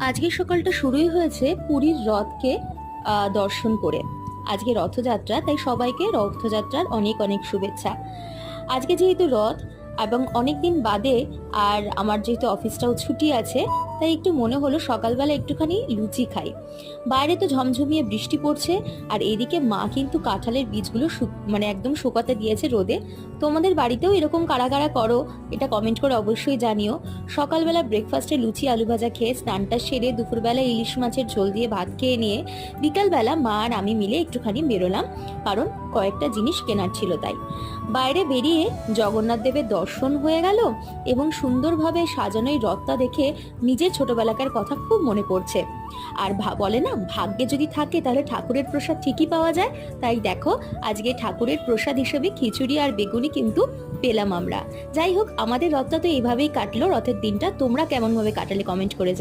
আজকে সকালটা শুরুই হয়েছে পুরীর রথকে দর্শন করে। আজকে রথযাত্রা, তাই সবাইকে রথযাত্রার অনেক অনেক শুভেচ্ছা। আজকে যেহেতু রথ এবং অনেক দিন বাদে আর আমার যেহেতু অফিসটাও ছুটি আছে, তাই একটু মনে হলো সকালবেলা একটুখানি লুচি খাই। বাইরে তো ঝমঝমিয়ে বৃষ্টি পড়ছে আর এদিকে মা কিন্তু কাঁঠালের বীজগুলো মানে একদম শুকাতে দিয়েছে রোদে। তোমাদের বাড়িতেও এরকম কারা কারা করো? এটা কমেন্ট করে অবশ্যই জানিও। সকালবেলা ব্রেকফাস্টে লুচি, আলু ভাজা খেয়ে স্নানটা সেরে দুপুরবেলা ইলিশ মাছের ঝোল দিয়ে ভাত খেয়ে নিয়ে বিকালবেলা মা আর আমি মিলে একটুখানি বেরোলাম। কারণ কয়েকটা জিনিস কেনার ছিল তাই। বাইরে বেরিয়ে জগন্নাথ দেবের দর্শন হয়ে গেল এবং সুন্দরভাবে সাজানো এই রথটা দেখে নিজের ছোটবেলাকার কথা খুব মনে পড়ছে। আর বলে না, ভাগ্যে যদি থাকে তাহলে ঠাকুরের প্রসাদ ঠিকই পাওয়া যায়। তাই দেখো, আজকে ঠাকুরের প্রসাদ হিসেবে খিচুড়ি আর বেগুনি কিন্তু পেলাম আমরা। যাই হোক, আমাদের রথটা তো এইভাবেই কাটলো, রথের দিনটা তোমরা কেমনভাবে কাটালে কমেন্ট করে